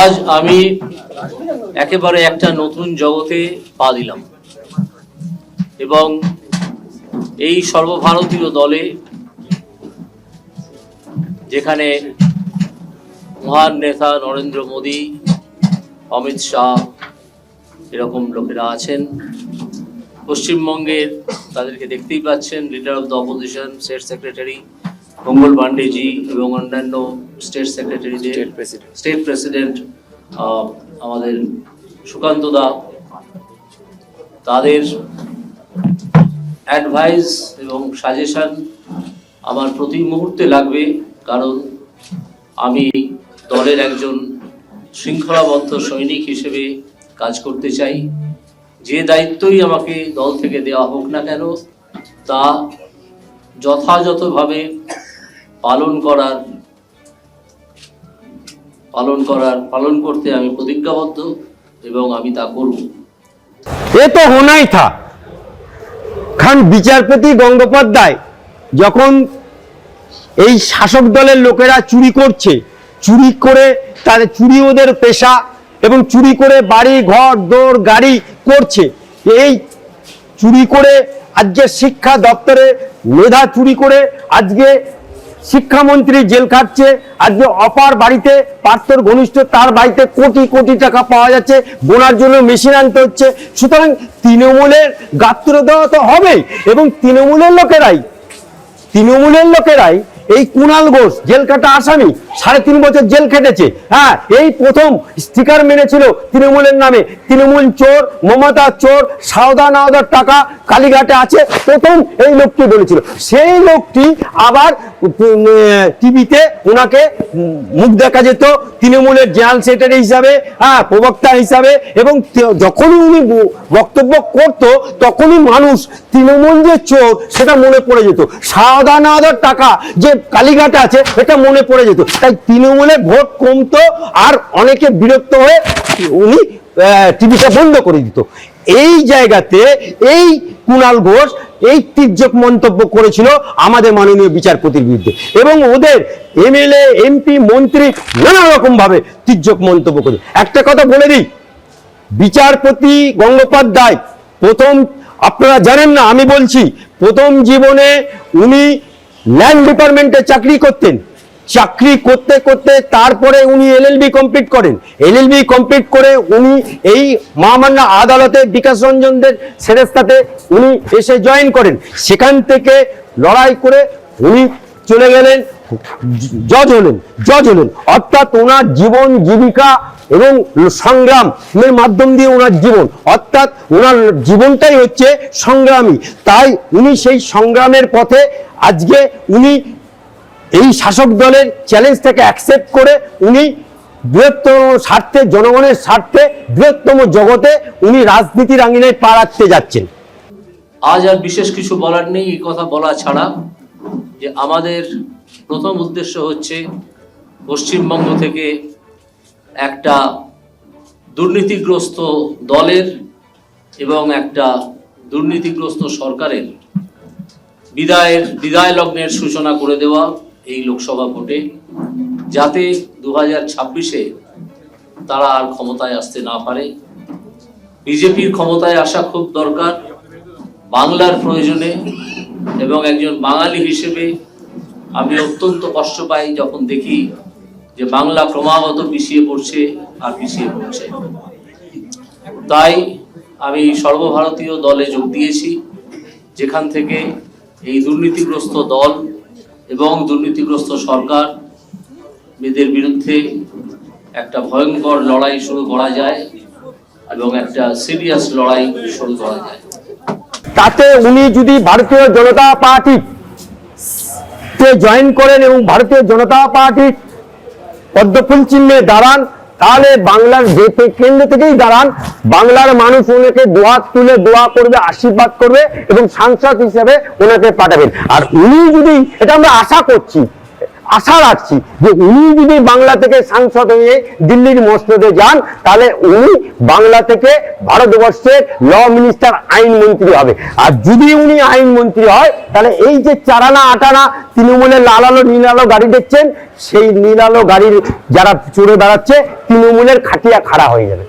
আজ আমি একেবারে একটা নতুন জগতে পা দিলাম। এবং এই সর্বভারতীয় দলে যেখানে মহান নেতা নরেন্দ্র মোদী, অমিত শাহ এরকম লোকেরা আছেন, পশ্চিমবঙ্গের তাদেরকে দেখতেই পাচ্ছেন leader of the opposition state secretary Mangal Pandey ji এবং অন্যান্য স্টেট সেক্রেটারিদের স্টেট প্রেসিডেন্ট। আমাদের সুকান্ত দা তাদের অ্যাডভাইস এবং সাজেশন আমার প্রতি মুহূর্তে লাগবে কারণ আমি দলের একজন শৃঙ্খলাবদ্ধ সৈনিক হিসেবে কাজ করতে চাই। যে দায়িত্বই আমাকে দল থেকে দেওয়া হোক না কেন তা যথাযথভাবে পালন করার পালন করার, পালন করতে আমি প্রতিজ্ঞাবদ্ধ এবং আমি তা করব। এ তো হোনাই থা। খান বিচারপতি গঙ্গোপাধ্যায় যখন এই শাসক দলের লোকেরা চুরি করছে, চুরি করে তাদের চুরি ওদের পেশা এবং চুরি করে বাড়ি, ঘর দৌড় গাড়ি করছে। এই চুরি করে আজকে শিক্ষা দপ্তরে মেধা চুরি করে আজকে শিক্ষামন্ত্রী জেল খাটছে, আজকে অপার বাড়িতে পার্থর ঘনিষ্ঠ তার বাড়িতে কোটি কোটি টাকা পাওয়া যাচ্ছে, বোনার জন্য মেশিন আনতে হচ্ছে। সুতরাং তৃণমূলের গাত্র দেওয়া তো হবেই, এবং তৃণমূলের লোকেরাই তৃণমূলের লোকেরাই এই কুণাল ঘোষ, জেল কাটা আসামি, সাড়ে তিন বছর জেল খেটেছে। হ্যাঁ এই প্রথম স্টিকার মেরেছিল তৃণমূলের নামে। তৃণমূল চোর, মমতা চোর, সাওদা নাওদার টাকা কালীঘাটে আছে। প্রথম এই লোকটি বলেছিল। সেই লোকটি আবার টিভিতে ওনাকে মুখ দেখা যেত তৃণমূলের জেনারেল সেক্রেটারি হিসাবে হ্যাঁ প্রবক্তা হিসাবে এবং যখনই উনি বক্তব্য করত, তখনই মানুষ তৃণমূল যে চোর, সেটা মনে পড়ে যেত। সাদা নাদার টাকা যে কালীঘাটে আছে, এটা মনে পড়ে যেত। তাই তৃণমূলে ভোট কমতো আর অনেকে বিরক্ত হয়ে উনি টিভিটা বন্ধ করে দিত। এই জায়গাতে এই কুণাল ঘোষ এই তির্যক মন্তব্য করেছিল আমাদের মাননীয় বিচারপতির বিরুদ্ধে। এবং ওদের এমএলএ, এমপি, মন্ত্রী নানা রকম ভাবে তির্যক মন্তব্য করে। একটা কথা বলে দিই, বিচারপতি গঙ্গোপাধ্যায় প্রথম, আপনারা জানেন না, আমি বলছি, প্রথম জীবনে উনি ল্যান্ড ডিপার্টমেন্টে চাকরি করতেন। চাকরি করতে করতে তারপরে উনি এলএলবি কমপ্লিট করেন। এলএলবি কমপ্লিট করে উনি এই মহামান্য আদালতে বিকাশ রঞ্জনদের সেরেস্তাতে উনি এসে জয়েন করেন। সেখান থেকে লড়াই করে উনি চলে গেলেন জজ হলেন জজ হলেন। অর্থাৎ ওনার জীবন, জীবিকা এবং সংগ্রামের মাধ্যম দিয়ে ওনার জীবন। অর্থাৎ ওনার জীবনটাই হচ্ছে সংগ্রামী। তাই উনি সেই সংগ্রামের পথে আজকে উনি এই শাসক দলের চ্যালেঞ্জটাকে অ্যাকসেপ্ট করে উনি বৃহত্তম স্বার্থে, জনগণের স্বার্থে, বৃহত্তম জগতে উনি রাজনীতির আঙিনায় পা রাখতে যাচ্ছেন। আজ আর বিশেষ কিছু বলার নেই, এই কথা বলা ছাড়া যে আমাদের প্রথম উদ্দেশ্য হচ্ছে পশ্চিমবঙ্গ থেকে একটা দুর্নীতিগ্রস্ত দলের এবং একটা দুর্নীতিগ্রস্ত সরকারের বিদায়ের, বিদায় লগ্নের সূচনা করে দেওয়া এই লোকসভা ভোটে, যাতে দু হাজার ছাব্বিশে তারা আর ক্ষমতায় আসতে না পারে। বিজেপির ক্ষমতায় আসা খুব দরকার, বাংলার প্রয়োজনে, এবং একজন বাঙালি হিসেবে আমি অত্যন্ত কষ্ট পাই যখন দেখি যে বাংলা ক্রমাগত পিছিয়ে পড়ছে আর পিছিয়ে পড়ছে। তাই আমি সর্বভারতীয় দলে যোগ দিয়েছি, যেখান থেকে এই দুর্নীতিগ্রস্ত দল এবং দুর্নীতিগ্রস্ত সরকার মেয়েদের বিরুদ্ধে একটা ভয়ঙ্কর লড়াই শুরু করা যায় এবং একটা সিরিয়াস লড়াই শুরু করা যায়। তাতে উনি যদি ভারতীয় জনতা পার্টি তে জয়েন করেন এবং ভারতীয় জনতা পার্টির পদ্মফুল চিহ্নে দাঁড়ান, তাহলে বাংলার যে কেন্দ্র থেকেই দাঁড়ান, বাংলার মানুষ ওনাকে দোয়া তুলে দোয়া করবে, আশীর্বাদ করবে এবং সাংসদ হিসেবে ওনাকে পাঠাবেন। আর উনি যদি, এটা আমরা আশা করছি আশা রাখছি যে উনি যদি বাংলা থেকে সাংসদ হয়ে দিল্লির মসনদে যান, তাহলে উনি বাংলা থেকে ভারতবর্ষের ল মিনিস্টার আইন মন্ত্রী হবে। আর যদি উনি আইন মন্ত্রী হয়, তাহলে এই যে চারানা আটানা তৃণমূলের লাল আলো, নীল আলো গাড়ি দেখছেন, সেই নীল আলো গাড়ির যারা চড়ে বেড়াচ্ছে, তৃণমূলের খাটিয়া খাড়া হয়ে যাবে।